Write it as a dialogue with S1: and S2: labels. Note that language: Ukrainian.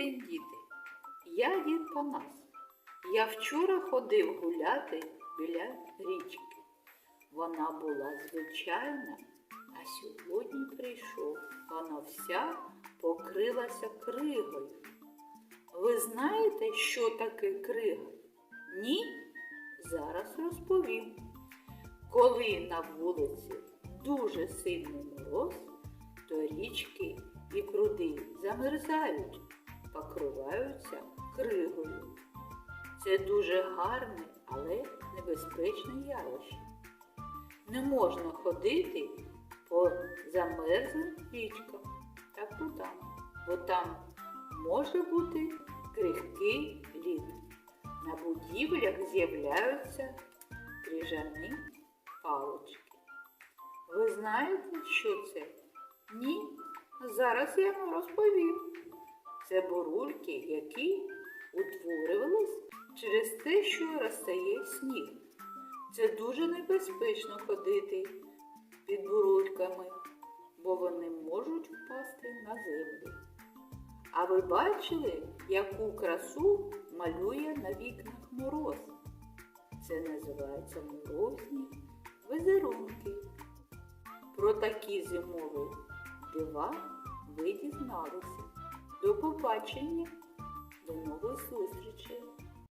S1: день, діти. Я дід Панас. Я вчора ходив гуляти біля річки. Вона була звичайна, а сьогодні прийшов. Вона вся покрилася кригою. Ви знаєте, що таке крига? Ні? Зараз розповім. Коли на вулиці дуже сильний мороз, то річки і пруди замерзають, покриваються кригою. Це дуже гарне, але небезпечне явище. Не можна ходити по замерзлим річкам та прудам, бо там може бути крихкий лід. На будівлях з'являються крижані палочки. Ви знаєте, що це? Ні. Зараз я вам розповім. Це бурульки, які утворювались через те, що розтає сніг. Це дуже небезпечно ходити під бурульками, бо вони можуть впасти на землю. А ви бачили, яку красу малює на вікнах мороз? Це називається морозні візерунки. Про такі зимові дива ви дізналися. До побачення!